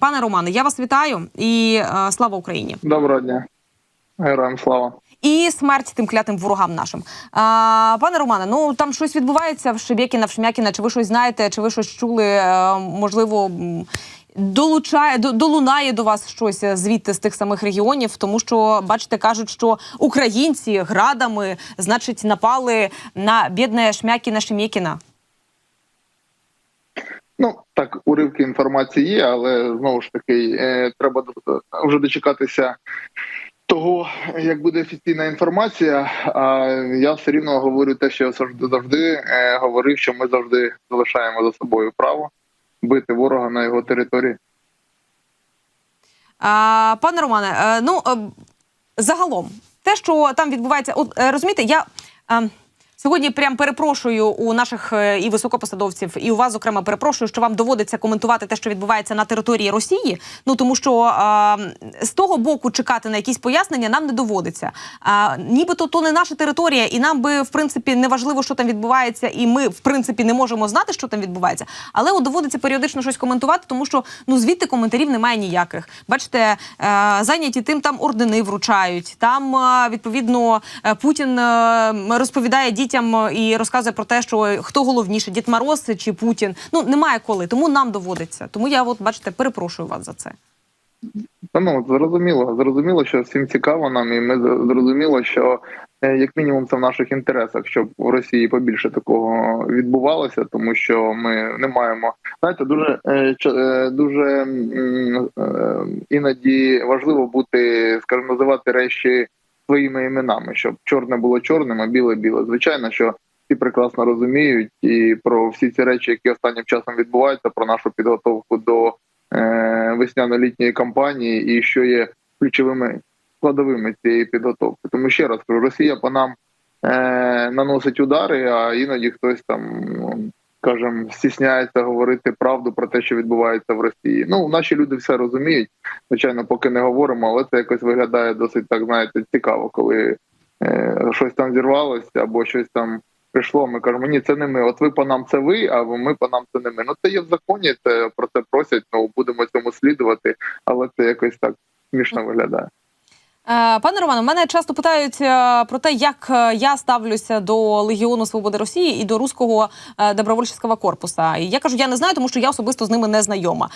Пане Романе, я вас вітаю і е, слава Україні. Доброго дня. Героям слава. І смерть тим клятим ворогам нашим. А, пане Романе, ну там щось відбувається в Шебєкіна, в Шем'якіна. Чи ви щось знаєте, чи ви щось чули? Е, можливо, долучає до- долунає до вас щось звідти з тих самих регіонів, тому що бачите, кажуть, що українці градами, значить, напали на бідне Шмякіна Шем'якіна. Ну так, уривки інформації є, але знову ж таки е, треба вже дочекатися того, як буде офіційна інформація. А я все рівно говорю те, що я завжди завжди е, говорив, що ми завжди залишаємо за собою право бити ворога на його території. А, пане Романе, е, ну е, загалом, те, що там відбувається, розумієте, я. Е, Сьогодні прям перепрошую у наших е, і високопосадовців, і у вас, зокрема, перепрошую, що вам доводиться коментувати те, що відбувається на території Росії. Ну тому що е, з того боку чекати на якісь пояснення нам не доводиться. А нібито то не наша територія, і нам би в принципі не важливо, що там відбувається, і ми в принципі не можемо знати, що там відбувається. Але от доводиться періодично щось коментувати, тому що ну звідти коментарів немає ніяких. Бачите, е, зайняті тим там ордени вручають. Там е, відповідно е, Путін е, розповідає дітям і розказує про те, що хто головніше, Дід Мороз чи Путін. Ну немає коли, тому нам доводиться. Тому я, от бачите, перепрошую вас за це. Ну зрозуміло, зрозуміло, що всім цікаво нам, і ми зрозуміло, що е, як мінімум це в наших інтересах, щоб у Росії побільше такого відбувалося, тому що ми не маємо знаєте, дуже е, е, дуже е, іноді важливо бути, скажімо, називати речі своїми іменами, щоб чорне було чорним, а біле біле. Звичайно, що всі прекрасно розуміють і про всі ці речі, які останнім часом відбуваються, про нашу підготовку до е, весняно-літньої кампанії, і що є ключовими складовими цієї підготовки. Тому ще раз кажу, Росія по нам е, наносить удари, а іноді хтось там. Скажем, стісняється говорити правду про те, що відбувається в Росії. Ну, наші люди все розуміють. Звичайно, поки не говоримо, але це якось виглядає досить так, знаєте, цікаво, коли е, щось там зірвалося або щось там прийшло. Ми кажемо, ні, це не ми. От ви по нам це ви, а ми по нам це не ми. Ну це є в законі, це про це просять. Ну будемо цьому слідувати, але це якось так смішно виглядає. Е, Пане Романе, мене часто питають е, про те, як е, я ставлюся до Легіону Свободи Росії і до руського добровольчого корпуса. І я кажу, я не знаю, тому що я особисто з ними не знайома.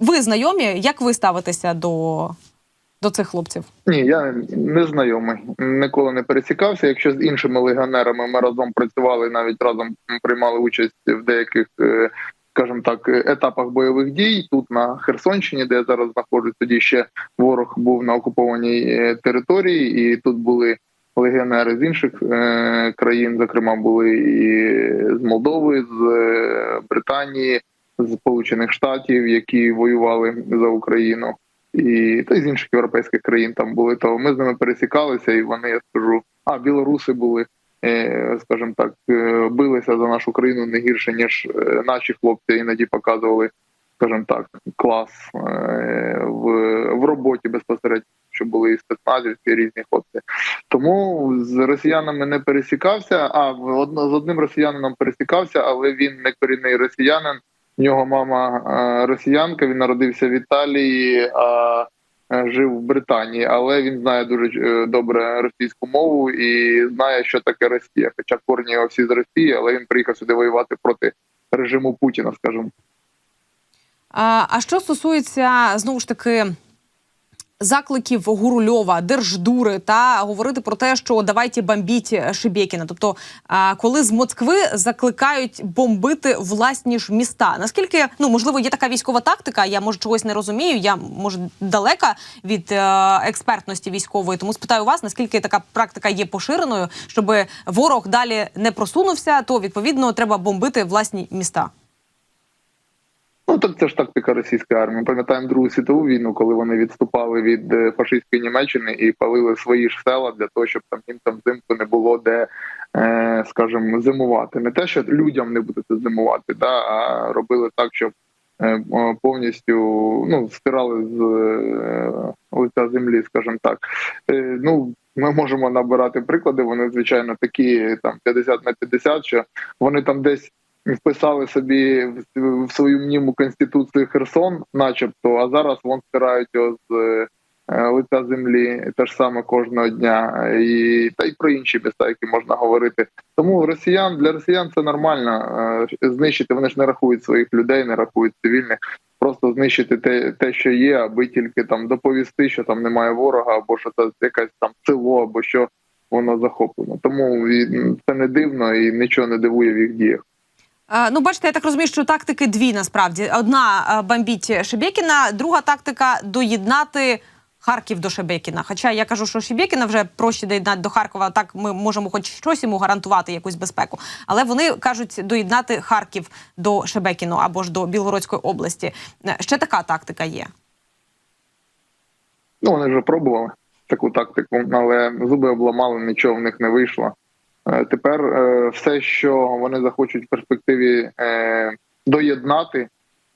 Ви знайомі? Як ви ставитеся до, до цих хлопців? Ні, я не знайомий, ніколи не пересікався. Якщо з іншими легіонерами ми разом працювали, навіть разом приймали участь в деяких, скажімо так, етапах бойових дій. Тут на Херсонщині, де я зараз знаходжусь, тоді ще ворог був на окупованій е, території, і тут були легіонери з інших е, країн, зокрема, були і з Молдови, з е, Британії, з Сполучених Штатів, які воювали за Україну і та й з інших європейських країн там були. То ми з ними пересікалися, і вони я скажу, а білоруси були, скажімо так, е, билися за нашу країну не гірше ніж е, наші хлопці іноді показували, скажімо так, клас е, в, в роботі безпосередньо. Що були і спецназівські різні хлопці, тому з росіянами не пересікався. А з одним росіянином пересікався, але він не корінний росіянин. В нього мама е, росіянка. Він народився в Італії, а е, жив в Британії, але він знає дуже е, добре російську мову і знає, що таке Росія. Хоча корні його всі з Росії, але він приїхав сюди воювати проти режиму Путіна, скажімо. А що стосується знову ж таки закликів Гурульова, Держдури та говорити про те, що давайте бомбіть Шебєкіна. Тобто, коли з Москви закликають бомбити власні ж міста. Наскільки ну можливо є така військова тактика? Я може чогось не розумію. Я може далека від е, експертності військової, тому спитаю вас, наскільки така практика є поширеною, щоб ворог далі не просунувся, то відповідно треба бомбити власні міста. Ну так це ж тактика російської армії. Пам'ятаємо Другу світову війну, коли вони відступали від е, фашистської Німеччини і палили свої ж села для того, щоб там там взимку не було де, е, скажімо, зимувати. Не те, що людям не будете зимувати, да, а робили так, щоб е, повністю ну стирали з лиця землі, скажімо так. Ну ми можемо набирати приклади. Вони звичайно такі там 50 на 50, що вони там десь вписали собі в, свою мніму конституцію Херсон, начебто, а зараз вон стирають його з е, лиця землі те ж саме кожного дня, і та й про інші міста, які можна говорити. Тому росіян для росіян це нормально е, знищити. Вони ж не рахують своїх людей, не рахують цивільних. Просто знищити те, те, що є, аби тільки там доповісти, що там немає ворога, або що це якесь там село, або що воно захоплено. Тому це не дивно і нічого не дивує в їх діях. Е, Ну, бачите, я так розумію, що тактики дві насправді. Одна е, бомбіть Шебекіна, друга тактика доєднати Харків до Шебекіна. Хоча я кажу, що Шебекіна вже проще доєднати до Харкова. Так ми можемо хоч щось йому гарантувати, якусь безпеку. Але вони кажуть доєднати Харків до Шебекіну або ж до Білгородської області. Е, Ще така тактика є. Ну вони вже пробували таку тактику, але зуби обламали, нічого в них не вийшло. Е, Тепер е, все, що вони захочуть в перспективі е, доєднати,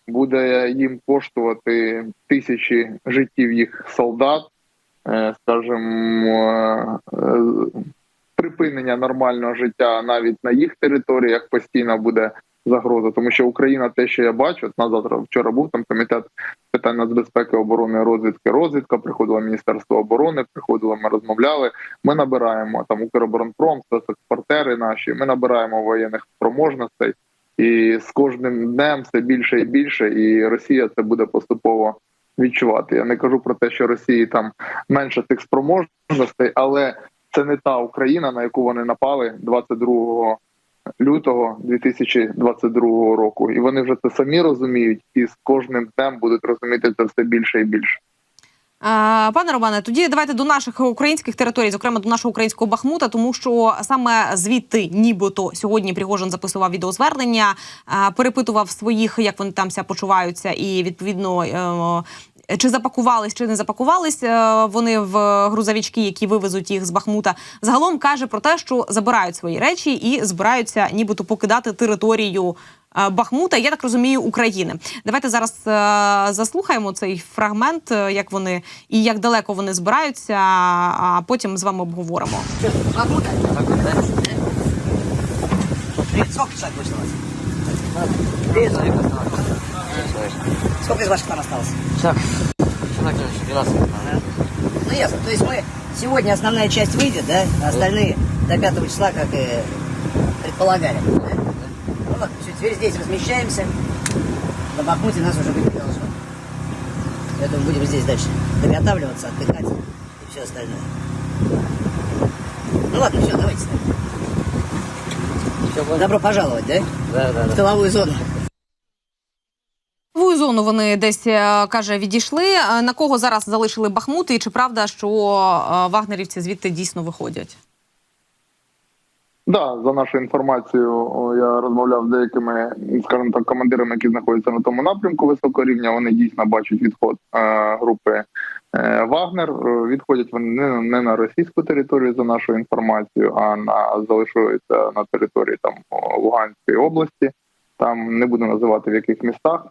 буде їм коштувати тисячі життів їх солдат, скажімо, припинення нормального життя навіть на їх територіях постійно буде загроза, тому що Україна, те, що я бачу, на завтра вчора був там комітет питань нацбезпеки, оборони, розвідки, розвідка. Приходило Міністерство оборони, приходило, ми розмовляли. Ми набираємо там Укроборонпром, спецекспортери наші. Ми набираємо воєнних спроможностей, і з кожним днем все більше і більше. І Росія це буде поступово відчувати. Я не кажу про те, що Росії там менше цих спроможностей, але це не та Україна, на яку вони напали 22 лютого 2022 року, і вони вже це самі розуміють, і з кожним днем будуть розуміти це все більше і більше. Пане Романе, тоді давайте до наших українських територій, зокрема до нашого українського Бахмута, тому що саме звідти, нібито сьогодні Пригожин записував відеозвернення, перепитував своїх, як вони там ся почуваються, і відповідно. Чи запакувались, чи не запакувались е, вони в грузовички, які вивезуть їх з Бахмута. Загалом каже про те, що забирають свої речі і збираються, нібито покидати територію е, Бахмута. Я так розумію, України. Давайте зараз е, заслухаємо цей фрагмент, як вони і як далеко вони збираються. А потім з вами обговоримо. Бахмута? Сколько из ваших там осталось? Так, человек 12. Ага. Ну ясно, то есть мы сегодня основная часть выйдет, да, а остальные до 5 числа, как и предполагали. да? Ну вот, все, теперь здесь размещаемся. На Бахмуте нас уже быть не должно. Поэтому будем здесь дальше доготавливаться, отдыхать и все остальное. Ну ладно, все, давайте. Все. Добро пожаловать, да? Да, да, В да. тыловую зону. Вою зону вони десь е, каже відійшли. Е, На кого зараз залишили Бахмут? І чи правда, що е, вагнерівці звідти дійсно виходять? Да, за нашою інформацією, я розмовляв з деякими, скажімо так, командирами, які знаходяться на тому напрямку високого рівня. Вони дійсно бачать відход групи Вагнер. Відходять вони не, не на російську територію за нашою інформацією, а на залишаються на території там Луганської області. Там не буду називати в яких містах.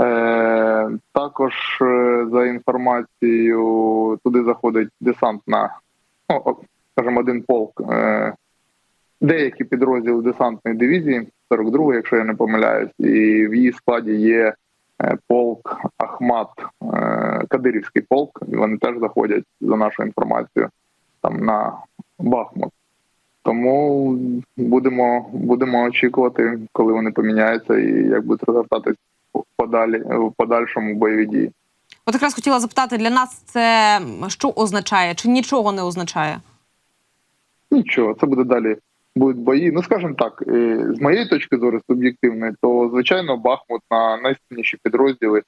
Е, також е, за інформацією туди заходить десант на, ну, скажімо, один полк. Е, деякі підрозділи десантної дивізії, 42 якщо я не помиляюсь, і в її складі є полк Ахмат, Кадирівський полк. І вони теж заходять за нашою інформацією там на Бахмут. Тому будемо, будемо очікувати, коли вони поміняються і як будуть розгортатись подалі в подальшому бойові дії. От якраз хотіла запитати для нас, це що означає, чи нічого не означає? Нічого, це буде далі. Будуть бої. Ну скажімо так, е, з моєї точки зору суб'єктивної, то звичайно Бахмут на найсильніші підрозділи,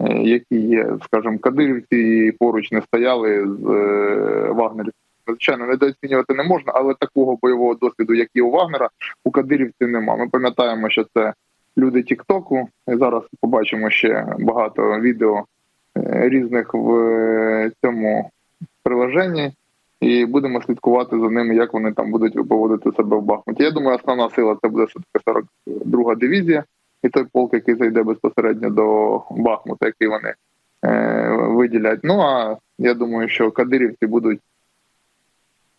е, які є, скажімо, кадирівці і поруч не стояли з е, Вагнерівцями. Звичайно, недооцінювати не можна, але такого бойового досвіду, як є у Вагнера, у кадирівців нема. Ми пам'ятаємо, що це люди Тіктоку. Зараз побачимо ще багато відео е, різних в е, цьому приложенні і будемо слідкувати за ними, як вони там будуть поводити себе в Бахмуті. Я думаю, основна сила це буде все таки 42 дивізія, і той полк, який зайде безпосередньо до Бахмута, який вони е, виділять. Ну а я думаю, що кадирівці будуть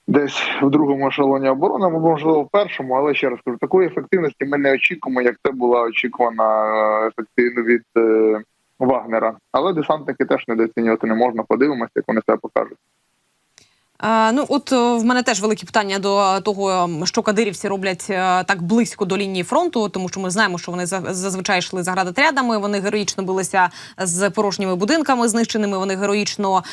десь в другому ешелоні оборони, або можливо в першому, але ще раз кажу, такої ефективності ми не очікуємо, як це була очікувана е, ефективно від е, Вагнера. Але десантники теж недооцінювати не можна. Подивимося, як вони себе покажуть. Ну, от е, в мене теж великі питання до того, що кадирівці роблять е, так близько до лінії фронту, тому що ми знаємо, що вони за- зазвичай йшли за градотрядами. Вони героїчно билися з порожніми будинками знищеними. Вони героїчно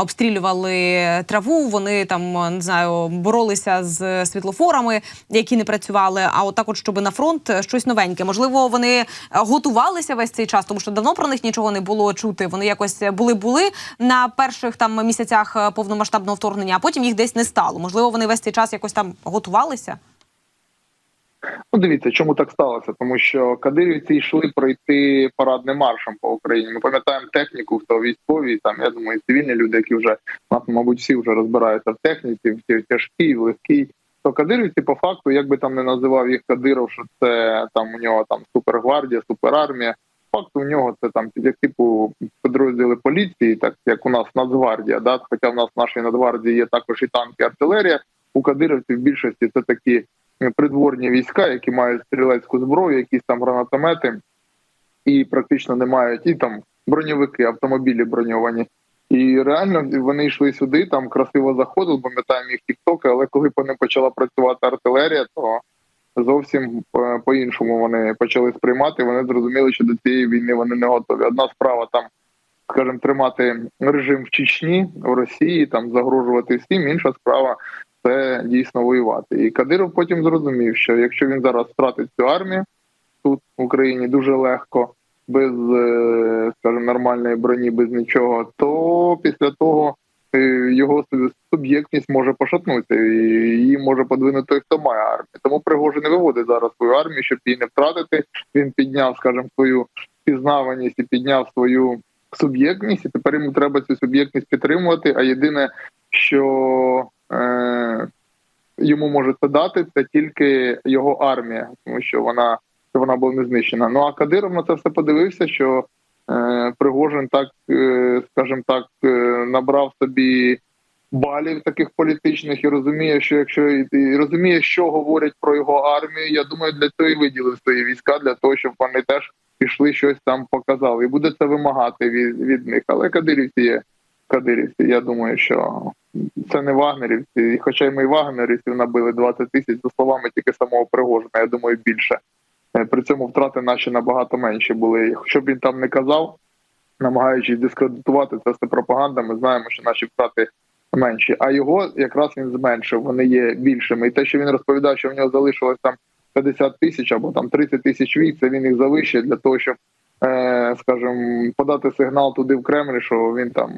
обстрілювали траву. Вони там е, не знаю, боролися з світлофорами, які не працювали. А от так, от щоб на фронт щось новеньке. Можливо, вони готувалися весь цей час, тому що давно про них нічого не було чути. Вони якось були були на перших там місяцях повномасштабного вторгнення, а потім їх десь не стало. Можливо, вони весь цей час якось там готувалися. Ну, дивіться, чому так сталося? Тому що кадирівці йшли пройти парадним маршем по Україні. Ми пам'ятаємо техніку, хто військові, там я думаю, цивільні люди, які вже нас, мабуть, всі вже розбираються в техніці, в тяжкій, в легкій. То кадирівці, по факту, як би там не називав їх Кадиров, що це там у нього там супергвардія, суперармія. Факт у нього це там як типу підрозділи поліції, так як у нас Нацгвардія, да, хоча в нас в нашій Нацгвардії є також і танки, артилерія. У кадирівців в більшості це такі е, придворні війська, які мають стрілецьку зброю, якісь там гранатомети, і практично не мають і там броньовики, автомобілі броньовані. І реально вони йшли сюди, там красиво заходили, пам'ятаємо їх тіктоки, але коли по ним почала працювати артилерія, то зовсім е, по-іншому вони почали сприймати. Вони зрозуміли, що до цієї війни вони не готові. Одна справа там, скажімо, тримати режим в Чечні, в Росії, там загрожувати всім. Інша справа це дійсно воювати. І Кадиров потім зрозумів, що якщо він зараз втратить цю армію тут в Україні дуже легко, без, е, скажімо, нормальної броні, без нічого, то після того його суб'єктність може пошатнутися, і її може подвинути той, хто має армію. Тому Пригожин не виводить зараз свою армію, щоб її не втратити. Він підняв, скажімо, свою пізнаваність і підняв свою суб'єктність, і тепер йому треба цю суб'єктність підтримувати. А єдине, що е, йому може це дати, це тільки його армія, тому що вона вона була не знищена. Ну а Кадиров на це все подивився, що е, Пригожин так, е, скажімо так, е, набрав собі балів таких політичних і розуміє, що якщо і, розуміє, що говорять про його армію. Я думаю, для цього і виділив свої війська для того, щоб вони теж пішли щось там показали, і буде це вимагати від, від них. Але кадирівці є кадирівці. Я думаю, що це не вагнерівці. І Хоча й ми вагнерівців набили 20 тисяч за словами тільки самого Пригожина. Я думаю, більше. Е, При цьому втрати наші набагато менші були. Що б він там не казав, намагаючись дискредитувати це все пропаганда, ми знаємо, що наші втрати менші. А його якраз він зменшив. Вони є більшими. І те, що він розповідав, що в нього залишилось там 50 тисяч або там 30 тисяч військ, це він їх завищує для того, щоб, е, скажімо, подати сигнал туди в Кремль, що він там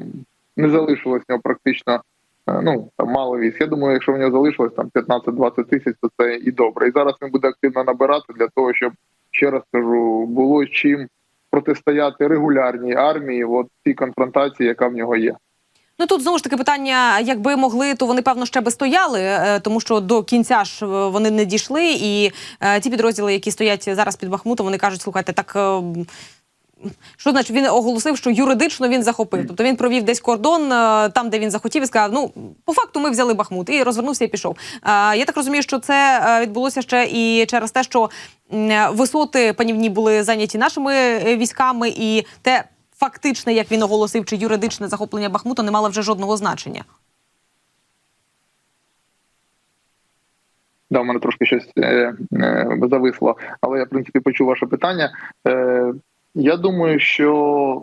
не залишилось в нього практично. Е, Ну там мало військ. Я думаю, якщо в нього залишилось там 15-20 тисяч, то це і добре. І зараз він буде активно набирати для того, щоб ще раз кажу, було чим протистояти регулярній армії, от цій конфронтації, яка в нього є. Ну тут знову ж таки питання: якби могли, то вони певно ще би стояли, е, тому що до кінця ж е, вони не дійшли. І ті підрозділи, які стоять зараз під Бахмутом, вони кажуть: слухайте, так. Що значить, він оголосив, що юридично він захопив. Тобто він провів десь кордон е, там, де він захотів, і сказав: ну по факту ми взяли Бахмут і розвернувся і пішов. Е, Я так розумію, що це е, відбулося ще і через те, що висоти панівні були зайняті нашими військами, і те фактичне, як він оголосив, чи юридичне захоплення Бахмута не мало вже жодного значення. Да, у мене трошки щось е, е, зависло, але я в принципі почув ваше питання. Е, я думаю, що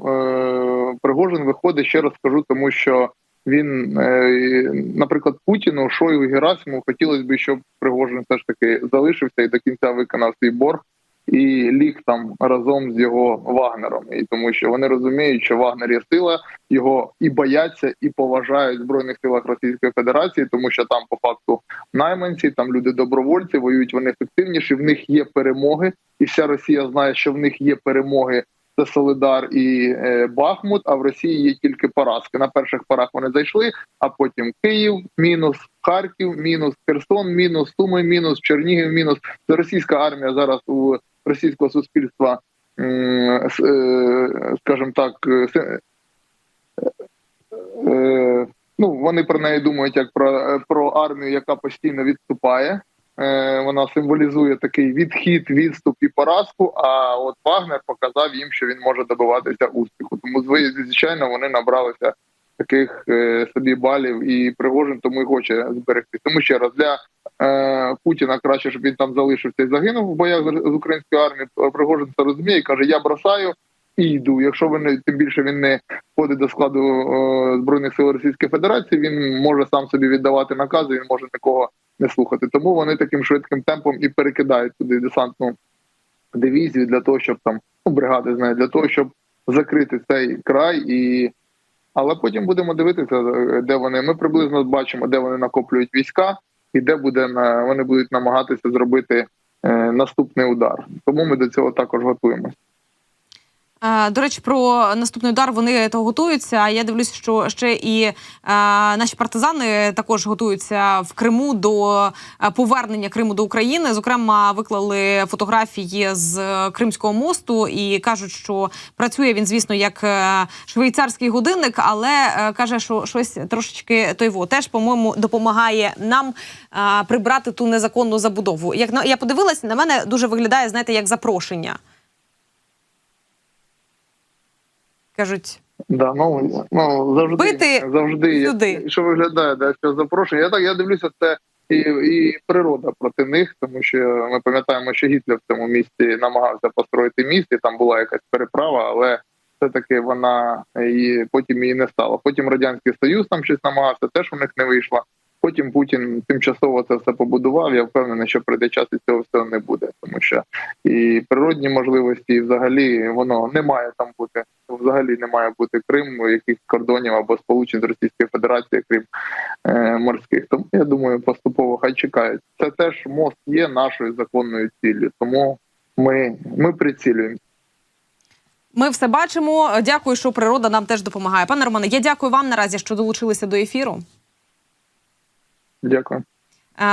е, Пригожин виходить, ще раз скажу, тому що він, е, наприклад, Путіну, Шойгу, Герасиму хотілося б, щоб Пригожин все ж таки залишився і до кінця виконав свій борг і ліг там разом з його Вагнером. І тому що вони розуміють, що Вагнер є сила, його і бояться, і поважають в збройних силах Російської Федерації, тому що там по факту найманці, там люди добровольці воюють вони ефективніші. В них є перемоги, і вся Росія знає, що в них є перемоги. Це Солидар і е, Бахмут. А в Росії є тільки поразки. На перших порах вони зайшли, а потім Київ, мінус Харків, мінус Херсон, мінус Суми, мінус Чернігів, мінус російська армія зараз у російського суспільства, е, скажімо так, е, е, Ну вони про неї думають як про, про армію, яка постійно відступає. Вона символізує такий відхід, відступ і поразку. А от Вагнер показав їм, що він може добиватися успіху. Тому зви- звичайно вони набралися таких собі балів, і Пригожин тому і хоче зберегти. Тому ще раз для е, Путіна краще, щоб він там залишився і загинув в боях з української армії. Пригожин це розуміє і каже: Я бросаю і йду. Якщо вони тим більше він не входить до складу е, збройних сил Російської Федерації, він може сам собі віддавати накази, він може нікого не слухати. Тому вони таким швидким темпом і перекидають туди десантну дивізію для того, щоб там ну, бригади знає, для того, щоб закрити цей край і. Але потім будемо дивитися, е, де вони. Ми приблизно бачимо, де вони накоплюють війська, і де буде на вони будуть намагатися зробити е, наступний удар. Тому ми до цього також готуємося. Е, До речі, про наступний удар вони то готуються. А я дивлюся, що ще і е, наші партизани також готуються в Криму до е, повернення Криму до України. Зокрема, виклали фотографії з Кримського мосту і кажуть, що працює він, звісно, як швейцарський годинник, але каже, що щось трошечки той во теж, по-моєму, допомагає нам прибрати ту незаконну забудову. Як я подивилася, на мене дуже виглядає, знаєте, як запрошення. Кажуть, Да, ну, ну завжди Бити завжди сюди. що виглядає, да, що запрошення. Я так я дивлюся, це і, і природа проти них, тому що ми пам'ятаємо, що Гітлер в цьому місті намагався построїти міст, і там була якась переправа, але все-таки вона і потім її не стало. Потім радянський союз там щось намагався, теж у них не вийшло. Потім Путін тимчасово це все побудував. Я впевнений, що прийде час і цього всього не буде, тому що і природні можливості, і взагалі воно не має там бути. Взагалі не має бути Крим, яких кордонів або сполучень з Російською Федерацією, крім е, морських. Тому я думаю, поступово хай чекають. Це теж мост є нашою законною ціллю. Тому ми, ми прицілюємося. Ми все бачимо. Дякую, що природа нам теж допомагає. Пане Романе, я дякую вам наразі, що долучилися до ефіру. Дякую.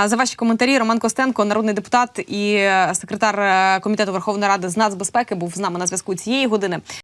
Е, За ваші коментарі Роман Костенко, народний депутат і е, секретар е, комітету Верховної Ради з нацбезпеки, був з нами на зв'язку цієї години.